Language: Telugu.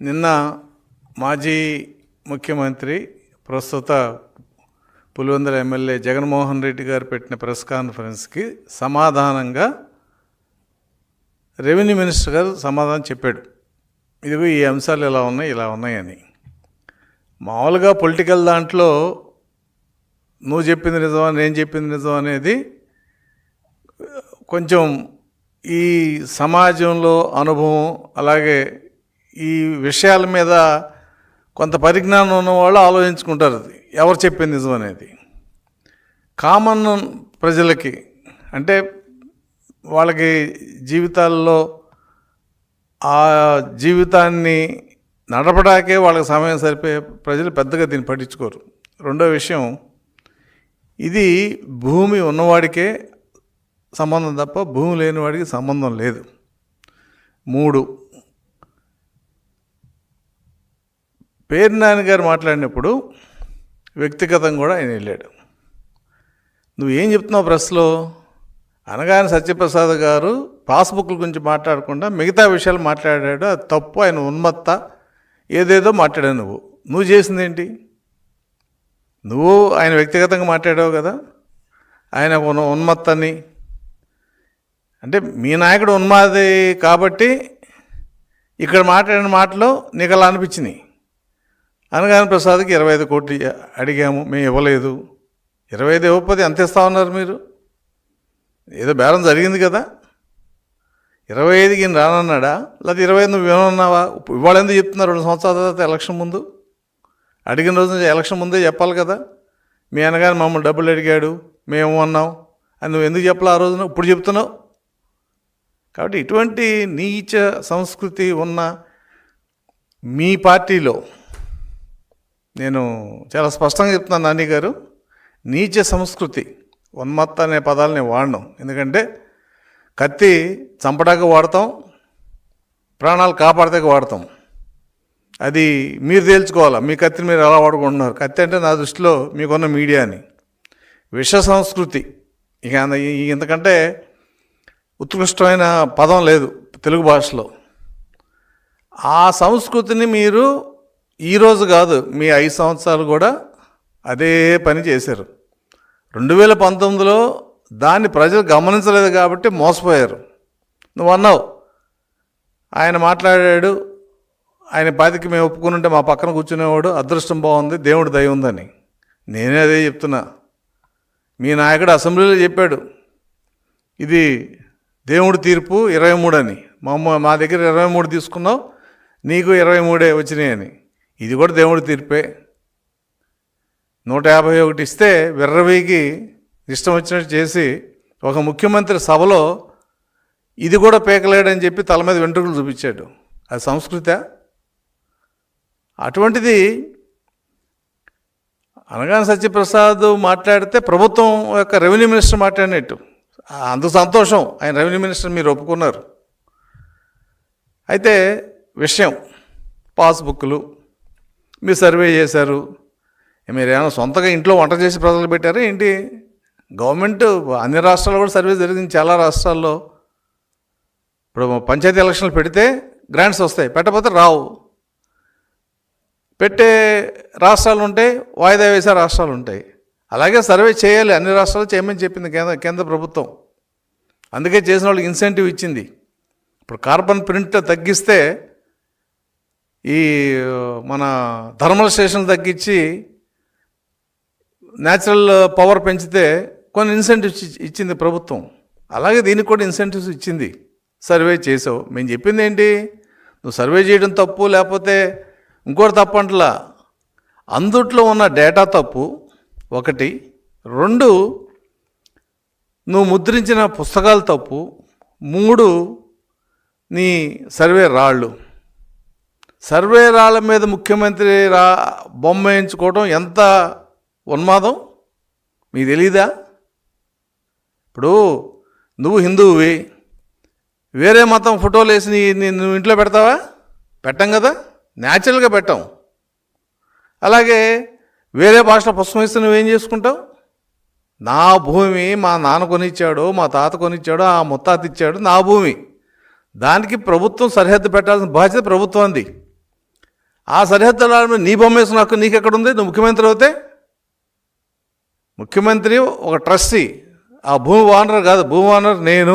నిన్న మాజీ ముఖ్యమంత్రి ప్రస్తుత పులివెందుల ఎమ్మెల్యే జగన్మోహన్ రెడ్డి గారు పెట్టిన ప్రెస్ కాన్ఫరెన్స్కి సమాధానంగా రెవెన్యూ మినిస్టర్ గారు సమాధానం చెప్పాడు. ఇదిగో ఈ అంశాలు ఇలా ఉన్నాయి ఇలా ఉన్నాయని మామూలుగా పొలిటికల్ దాంట్లో నువ్వు చెప్పింది నిజమా నేను చెప్పింది నిజం అనేది కొంచెం ఈ సమాజంలో అనుభవం అలాగే ఈ విషయాల మీద కొంత పరిజ్ఞానం ఉన్నవాళ్ళు ఆలోచించుకుంటారు అది. ఎవరు చెప్పింది నిజం అనేది. కామన్ ప్రజలకి అంటే వాళ్ళకి జీవితాల్లో ఆ జీవితాన్ని నడపడాకే వాళ్ళకి సమయం సరిపోయే ప్రజలు పెద్దగా దీన్ని పట్టించుకోరు. రెండో విషయం ఇది భూమి ఉన్నవాడికే సంబంధం తప్ప భూమి లేని వాడికి సంబంధం లేదు. మూడు పేరు నాన్నగారు గారు మాట్లాడినప్పుడు వ్యక్తిగతంగా కూడా ఆయన వెళ్ళాడు. నువ్వు ఏం చెప్తున్నావు ప్రెస్లో? అనగానే సత్యప్రసాద్ గారు పాస్బుక్ల గురించి మాట్లాడకుండా మిగతా విషయాలు మాట్లాడాడు. అది తప్పు ఆయన ఉన్మత్త. ఏదేదో మాట్లాడావు నువ్వు. నువ్వు చేసింది ఏంటి? నువ్వు ఆయన వ్యక్తిగతంగా మాట్లాడావు కదా. ఆయన ఉన్మత్తని. అంటే మీ నాయకుడు ఉన్మాది కాబట్టి ఇక్కడ మాట్లాడిన మాటలు నీకు అలా అనిపించినాయి. అనగానే ప్రసాద్కి ఇరవై ఐదు కోట్లు అడిగాము. మేము ఇవ్వలేదు. ఇరవై ఐదు ఇవ్వకపోతే ఎంత ఇస్తా ఉన్నారు మీరు? ఏదో బేరం జరిగింది కదా. ఇరవై ఐదుకి రానన్నాడా? లేకపోతే ఇరవై ఐదు నువ్వు ఏమన్నావా ఇవాళ ఎందుకు చెప్తున్నారు? రెండు సంవత్సరాల తర్వాత ఎలక్షన్ ముందు. అడిగిన రోజు నుంచి ఎలక్షన్ ముందే చెప్పాలి కదా. మీ అనగానే మమ్మల్ని డబ్బులు అడిగాడు. మేము అన్నాం అని నువ్వు ఎందుకు చెప్పాలి ఆ రోజున? ఇప్పుడు చెప్తున్నావు. కాబట్టి ఇటువంటి నీచ సంస్కృతి ఉన్న మీ పార్టీలో నేను చాలా స్పష్టంగా చెప్తున్నాను నాని గారు నీచ సంస్కృతి ఉన్మత్త అనే పదాలని వాడను. ఎందుకంటే కత్తి చంపడానికి వాడతాం ప్రాణాలు కాపాడతాక వాడతాం. అది మీరు తేల్చుకోవాలా? మీ కత్తిని మీరు ఎలా వాడుకుంటున్నారు. కత్తి అంటే నా దృష్టిలో మీకున్న మీడియా అని. విష సంస్కృతి. ఇక ఇంతకంటే ఉత్కృష్టమైన పదం లేదు తెలుగు భాషలో. ఆ సంస్కృతిని మీరు ఈరోజు కాదు మీ ఐదు సంవత్సరాలు కూడా అదే పని చేశారు. రెండు వేల పంతొమ్మిదిలో దాన్ని ప్రజలు గమనించలేదు కాబట్టి మోసపోయారు. నువ్వు అన్నావు ఆయన మాట్లాడాడు ఆయన బాధకి మేము ఒప్పుకుని ఉంటే మా పక్కన కూర్చునేవాడు అదృష్టం బాగుంది దేవుడు దయ ఉందని. నేనే అదే చెప్తున్నా. మీ నాయకుడు అసెంబ్లీలో చెప్పాడు ఇది దేవుడి తీర్పు ఇరవై మూడు అని. మా మా దగ్గర ఇరవై మూడు తీసుకున్నావు నీకు ఇరవై మూడే వచ్చినాయి అని ఇది కూడా దేవుడి తీర్పే. నూట యాభై ఒకటి ఇస్తే విర్రవీకి ఇష్టం వచ్చినట్టు చేసి ఒక ముఖ్యమంత్రి సభలో ఇది కూడా పేకలేడని చెప్పి తల మీద వెంట్రుకలు చూపించాడు. అది సంస్కృత. అటువంటిది అనగానే సత్యప్రసాద్ మాట్లాడితే ప్రభుత్వం యొక్క రెవెన్యూ మినిస్టర్ మాట్లాడినట్టు. అంత సంతోషం. ఆయన రెవెన్యూ మినిస్టర్ మీరు ఒప్పుకున్నారు. అయితే విషయం పాస్బుక్లు మీరు సర్వే చేశారు. మీరు ఏమైనా సొంతగా ఇంట్లో వంట చేసి ప్రజలు పెట్టారా? ఏంటి? గవర్నమెంట్ అన్ని రాష్ట్రాల్లో కూడా సర్వే జరిగింది. చాలా రాష్ట్రాల్లో. ఇప్పుడు పంచాయతీ ఎలక్షన్లు పెడితే గ్రాంట్స్ వస్తాయి. పెట్టకపోతే రావు. పెట్టే రాష్ట్రాలు ఉంటాయి వాయిదా వేసే రాష్ట్రాలు ఉంటాయి. అలాగే సర్వే చేయాలి. అన్ని రాష్ట్రాలు చేయమని చెప్పింది కేంద్ర కేంద్ర ప్రభుత్వం. అందుకే చేసిన వాళ్ళకి ఇన్సెంటివ్ ఇచ్చింది. ఇప్పుడు కార్బన్ ప్రింట్ తగ్గిస్తే ఈ మన థర్మల్ స్టేషన్ తగ్గించి న్యాచురల్ పవర్ పెంచితే కొన్ని ఇన్సెంటివ్స్ ఇచ్చింది ప్రభుత్వం. అలాగే దీనికి కూడా ఇన్సెంటివ్స్ ఇచ్చింది. సర్వే చేసావు. మేము చెప్పింది ఏంటి? నువ్వు సర్వే చేయడం తప్పు లేకపోతే ఇంకోటి తప్పు అంటలా. అందుట్లో ఉన్న డేటా తప్పు ఒకటి. రెండు నువ్వు ముద్రించిన పుస్తకాలు తప్పు. మూడు నీ సర్వే రాళ్ళు. సర్వే రాళ్ళ మీద ముఖ్యమంత్రి రా బొమ్మ వేయించుకోవడం ఎంత ఉన్మాదం? మీకు తెలీదా? ఇప్పుడు నువ్వు హిందువువి వేరే మతం ఫోటోలు వేసి నువ్వు ఇంట్లో పెడతావా? పెట్టం కదా న్యాచురల్గా పెట్టాం. అలాగే వేరే భాషలో పుస్తకం ఇస్తే నువ్వేం చేసుకుంటావు? నా భూమి మా నాన్న కొనిచ్చాడు మా తాత కొనిచ్చాడు ఆ ముత్తాత ఇచ్చాడు నా భూమి. దానికి ప్రభుత్వం సరిహద్దు పెట్టాల్సిన బాధ్యత ప్రభుత్వంది ఆ సరిహద్దుల నీ బొమ్మ వేసిన హక్కు నీకెక్కడుంది? నువ్వు ముఖ్యమంత్రి అవుతే? ముఖ్యమంత్రి ఒక ట్రస్టీ. ఆ భూమి ఓనర్ కాదు భూమి ఓనర్ నేను.